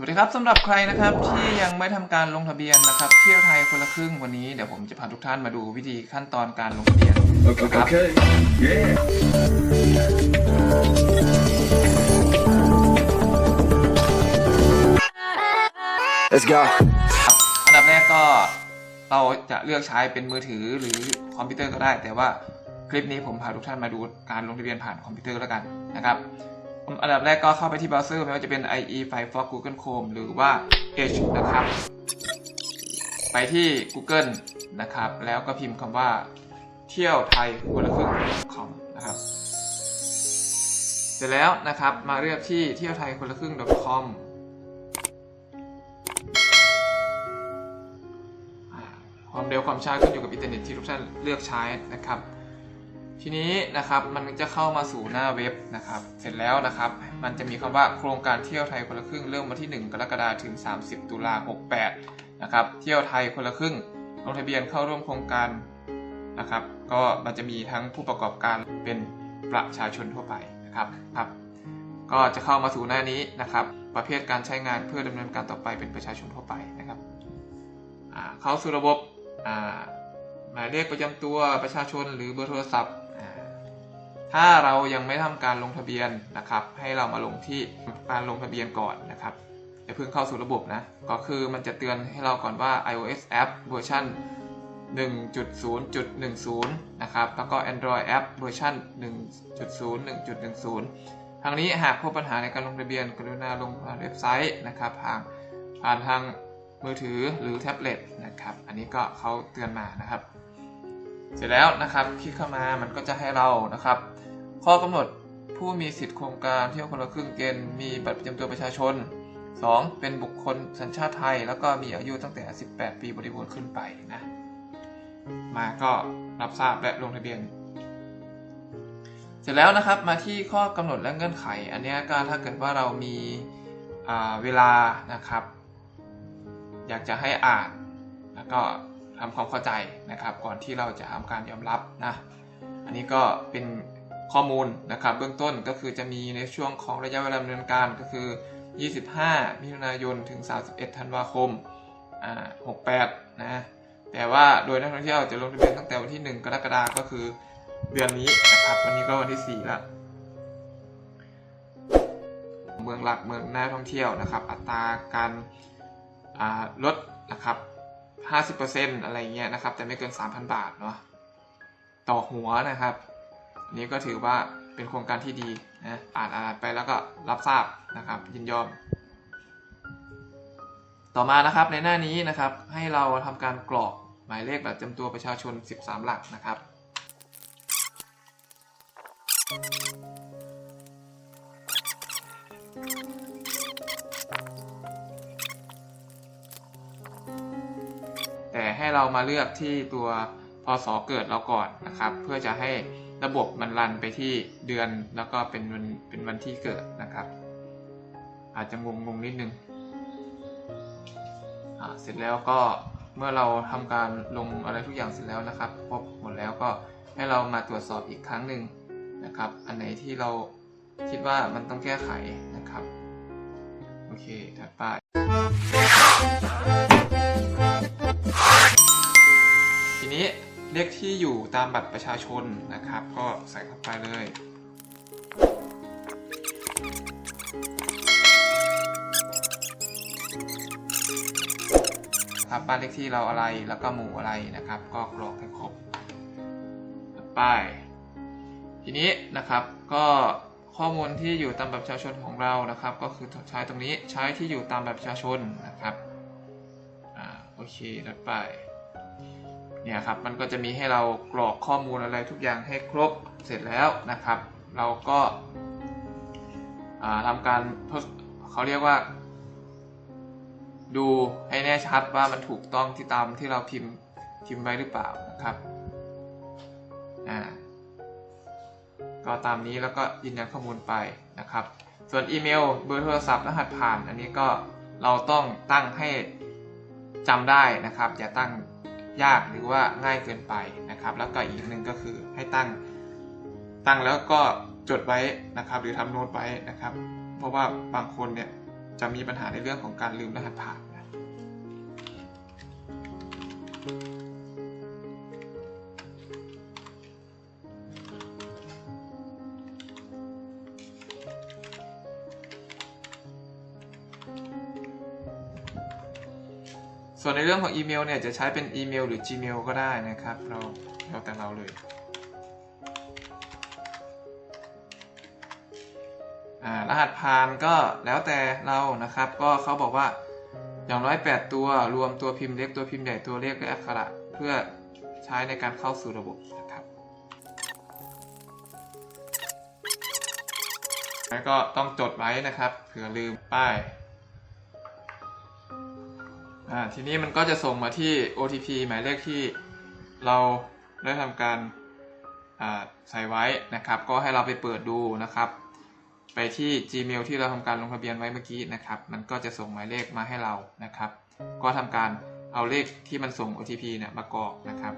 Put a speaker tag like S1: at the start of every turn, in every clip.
S1: วัสดีครับสำหรับใครนะครับที่ยังไม่ทำการลงทะเบียนนะครับ เที่ยวไทยคนละครึ่งวันนี้เดี๋ยวผมจะพาทุกท่านมาดูวิธีขั้นตอนการลงทะเบียน
S2: Okay. okay. Yeah. Let's go.
S1: ครับอันดับแรกก็เราจะเลือกใช้เป็นมือถือหรือคอมพิวเตอร์ก็ได้ แต่ว่าคลิปนี้ผมพาทุกท่านมาดูการลงทะเบียนผ่านคอมพิวเตอร์แล้วกันนะครับ อันดับแรกก็เข้าไปที่เบราว์เซอร์ไม่ว่าจะเป็น IE Firefox Google Chrome หรือว่า Edge นะครับ ไปที่ Google นะครับ แล้วก็พิมพ์คำว่า เที่ยวไทยคนละครึ่ง .com นะครับ เสร็จแล้วนะครับมาเลือกที่เที่ยวไทยคนละครึ่ง .com ความเร็วความช้าขึ้นอยู่กับอินเทอร์เน็ตที่ทุกท่านเลือกใช้นะครับ ทีนี้นะครับมันจะเข้ามาสู่หน้าเว็บนะครับ เสร็จแล้วนะครับ มันจะมีคำว่าโครงการเที่ยวไทยคนละครึ่งเริ่มวันที่ 1 กรกฎาคมถึง 30 ตุลา68 นะครับ เที่ยวไทยคนละครึ่งลงทะเบียนเข้าร่วมโครงการนะครับ ก็มันจะมีทั้งผู้ประกอบการเป็นประชาชนทั่วไปนะครับครับ ก็จะเข้ามาสู่หน้านี้นะครับ ประเภทการใช้งานเพื่อดำเนินการต่อไปเป็นประชาชนทั่วไปนะครับเข้าสู่ระบบหมายเลขประจำตัวประชาชนหรือเบอร์โทรศัพท์ ถ้าเรายังไม่ทำการลงทะเบียนนะครับ ให้เรามาลงที่การลงทะเบียนก่อนนะครับอย่าเพิ่งเข้าสู่ระบบนะ ก็คือมันจะเตือนให้เราก่อนว่า iOS app เวอร์ชัน1.0.10 นะครับ แล้วก็ Android app เวอร์ชัน1.0.1.10 ทางนี้หากพบปัญหาในการลงทะเบียน กรุณาลงผ่านเว็บไซต์นะครับผ่านผ่านทางมือถือหรือแท็บเล็ตนะครับ อันนี้ก็เขาเตือนมานะครับ เสร็จแล้วนะครับคลิกเข้ามามันก็จะให้เรานะครับ ข้อกำหนดผู้มีสิทธิโครงการเที่ยวคนละครึ่งเกณฑ์มีบัตรประจำตัวประชาชน 2. เป็นบุคคลสัญชาติไทย แล้วก็มีอายุตั้งแต่ 18 ปีบริบูรณ์ขึ้นไปนะมาก็รับทราบและลงทะเบียน เสร็จแล้วนะครับมาที่ข้อกำหนดและเงื่อนไข อันนี้ก็ถ้าเกิดว่าเรามีเวลานะครับ อยากจะให้อ่านแล้วก็ ทำความเข้าใจนะครับ ก่อนที่เราจะทำการยอมรับนะ อันนี้ก็เป็นข้อมูลนะครับ เบื้องต้นก็คือจะมีในช่วงของระยะเวลาดำเนินการก็คือ 25 มิถุนายนถึง 31 ธันวาคมอ่า68 นะ แต่ว่าโดยนักท่องเที่ยวจะลงทะเบียนตั้งแต่วันที่ 1 กรกฎาคมก็คือเดือนนี้นะครับ วันนี้ก็วันที่ 4 แล้ว เมืองหลักเมืองน่าท่องเที่ยวนะครับ อัตราการลดนะครับ 50%อะไรเงี้ยนะครับ แต่ไม่เกิน 3,000 บาทเนาะต่อหัวนะครับนนี้ก็ถือว่าเป็นโครงการที่ดีนะอ่านอ่านไปแล้วก็รับทราบนะครับ ยินยอม ต่อมานะครับในหน้านี้นะครับ ให้เราทำการกรอกหมายเลขบัตรประจำตัวประชาชน 13 หลักนะครับ เรามาเลือกที่ตัวพศเกิดเราก่อนนะครับ เพื่อจะให้ระบบมันรันไปที่เดือนแล้วก็เป็นวันเป็นวันที่เกิดนะครับ อาจจะงงงๆนิดนึงอ่าเสร็จแล้วก็เมื่อเราทำการลงอะไรทุกอย่างเสร็จแล้วนะครับครบหมดแล้วก็ให้เรามาตรวจสอบอีกครั้งหนึ่งนะครับ อันไหนที่เราคิดว่ามันต้องแก้ไขนะครับ โอเค ถัดไป ทีนี้เลขที่อยู่ตามบัตรประชาชนนะครับ ก็ใส่เข้าไปเลย ครับบ้านเลขที่เราอะไรแล้วก็หมู่อะไรนะครับ ก็กรอกให้ครบต่อไป ทีนี้นะครับก็ข้อมูลที่อยู่ตามบัตรประชาชนของเรานะครับ ก็คือใช้ตรงนี้ใช้ที่อยู่ตามบัตรประชาชนนะครับอ่าโอเคถัดไป เนี่ยครับมันก็จะมีให้เรากรอกข้อมูลอะไรทุกอย่างให้ครบเสร็จแล้วนะครับ เราก็าทำการเขาเรียกว่า ดูให้แน่ชัดว่ามันถูกต้องที่ตามที่เราพิมพ์พิมพ์ไว้หรือเปล่านะครับอ่าก็ตามนี้แล้วก็ยืนยันข้อมูลไปนะครับ ส่วนอีเมลเบอร์โทรศัพท์รหัสผ่าน อันนี้ก็เราต้องตั้งให้จำได้นะครับ อย่าตั้ง ยากหรือว่าง่ายเกินไปนะครับ แล้วก็อีกหนึ่งก็คือให้ตั้ง ตั้งแล้วก็จดไว้นะครับ หรือทำโน้ตไว้นะครับ เพราะว่าบางคนเนี่ยจะมีปัญหาในเรื่องของการลืมรหัสผ่านนะ ส่วนในเรื่องของอีเมลเนี่ยจะใช้เป็นอีเมลหรือ Gmail ก็ได้นะครับ เราเราแต่เราเลยรหัสผ่านก็แล้วแต่เรานะครับ ก็เขาบอกว่าอย่างน้อย 8 ตัวรวมตัวพิมพ์เล็กตัวพิมพ์ใหญ่ตัวเลขและอักขระเพื่อใช้ในการเข้าสู่ระบบนะครับแล้วก็ต้องจดไว้นะครับเผื่อลืมป้าย อ่าทีนี้มันก็จะส่งมาที่ OTP หมายเลขที่เราได้ทำการใส่ไว้นะครับ ก็ให้เราไปเปิดดูนะครับ ไปที่ Gmail ที่เราทำการลงทะเบียนไว้เมื่อกี้นะครับ มันก็จะส่งหมายเลขมาให้เรานะครับ ก็ทำการเอาเลขที่มันส่ง OTP เนี่ยมากรอกนะครับ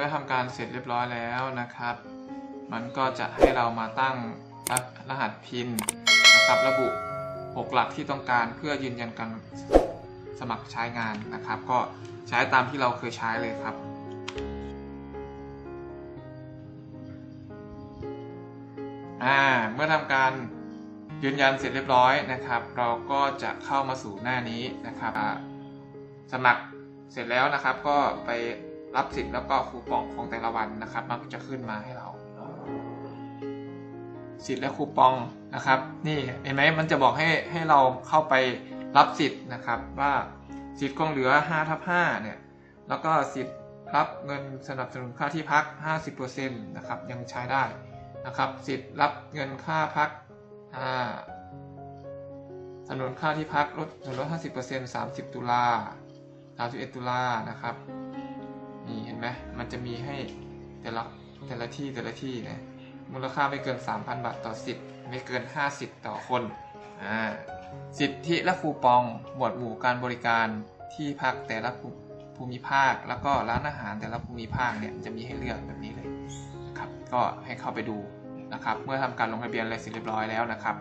S1: เคเมื่อทำการเสร็จเรียบร้อยแล้วนะครับ มันก็จะให้เรามาตั้งรรหัสพินนะครับ ระบุ 6 หลักที่ต้องการเพื่อยืนยันการสมัครใช้งานนะครับ ก็ใช้ตามที่เราเคยใช้เลยครับอ่าเมื่อทำการยืนยันเสร็จเรียบร้อยนะครับ เราก็จะเข้ามาสู่หน้านี้นะครับสมัครเสร็จแล้วนะครับก็ไป รับสิทธิ์แล้วก็คูปองของแต่ละวันนะครับ มันก็จะขึ้นมาให้เรา สิทธิ์และคูปองนะครับ นี่เห็นไหมมันจะบอกให้ให้เราเข้าไปรับสิทธิ์นะครับ ว่าสิทธิ์คงเหลือ5ทับ5เนี่ยแล้วก็สิทธิ์รับเงินสนับสนุนค่าที่พัก 50%นะครับยังใช้ได้นะครับ สิทธิ์รับเงินค่าพักอ่าสนับสนุนค่าที่พักลดส่วนลด50% 30 ตุลา31 ตุลานะครับ นี่เห็นไหมมันจะมีให้แต่ละแต่ละที่แต่ละที่นะมูลค่าไม่เกิน 3,000 บาทต่อสิทธิ์ไม่เกิน5สิทธิ์ต่อคนอ่าสิทธิและคูปองหมวดหมู่การบริการที่พักแต่ละภูมิภาค แล้วก็ร้านอาหารแต่ละภูมิภาคเนี่ยจะมีให้เลือกแบบนี้เลยนะครับก็ให้เข้าไปดูนะครับ เมื่อทำการลงทะเบียนอะไรเสร็จเรียบร้อยแล้วนะครับ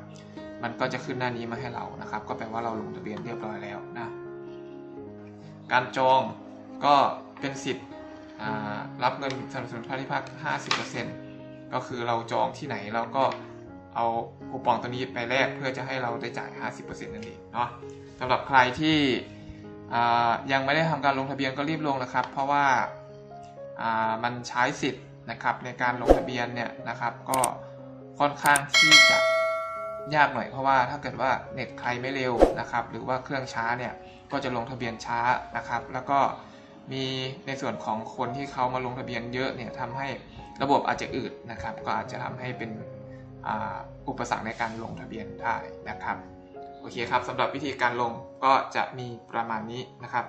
S1: มันก็จะขึ้นหน้านี้มาให้เรานะครับ ก็แปลว่าเราลงทะเบียนเรียบร้อยแล้วนะการจองก็เป็นสิทธิ์ รับเงินสนับสนุนค่าที่พัก50%ก็คือเราจองที่ไหนเราก็เอาคูปองตัวนี้ไปแลกเพื่อจะให้เราได้จ่าย 50%นั่นเองเนาะสำหรับใครที่ยังไม่ได้ทำการลงทะเบียนก็รีบลงนะครับ เพราะว่าอ่ามันใช้สิทธิ์นะครับในการลงทะเบียนเนี่ยนะครับ ก็ค่อนข้างที่จะยากหน่อยเพราะว่าถ้าเกิดว่าเน็ตใครไม่เร็วนะครับ หรือว่าเครื่องช้าเนี่ยก็จะลงทะเบียนช้านะครับ แล้วก็ มีในส่วนของคนที่เขามาลงทะเบียนเยอะเนี่ยทำให้ระบบอาจจะอืดนะครับ ก็อาจจะทำให้เป็นอ่าอุปสรรคในการลงทะเบียนได้นะครับโอเคครับสำหรับวิธีการลงก็จะมีประมาณนี้นะครับ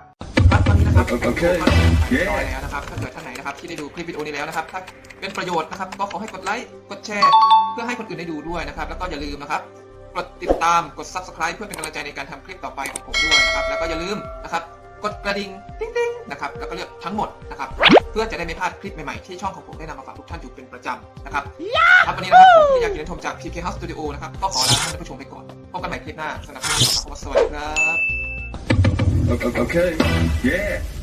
S1: ครับตอนนี้นะครับ
S2: โอเค
S1: เรียบร้อยแล้วนะครับถ้าเกิดท่านไหนนะครับที่ได้ดูคลิปวิดีโอนี้แล้วนะครับถ้าเป็นประโยชน์นะครับ ก็ขอให้กดไลค์กดแชร์ เพื่อให้คนอื่นได้ดูด้วยนะครับ แล้วก็อย่าลืมนะครับกดติดตามกด subscribe เพื่อเป็นกำลังใจในการทำคลิปต่อไปของผมด้วยนะครับ แล้วก็อย่าลืมนะครับ กดกระดิ่งติ๊งติ๊ง นะครับแล้วก็เลือกทั้งหมดนะครับเพื่อจะได้ไม่พลาดคลิปใหม่ๆที่ช่องของผมได้นำมาฝากทุกท่านอยู่เป็นประจำนะครับครับวันนี้นะครับผมที่อยากกินชมจาก PK House Studio นะครับก็ขอลาท่านผู้ชมไปก่อนพบกันใหม่คลิปหน้าสำหรับคลิปนี้ขอสวัสดีครับ
S2: Okay. Yeah.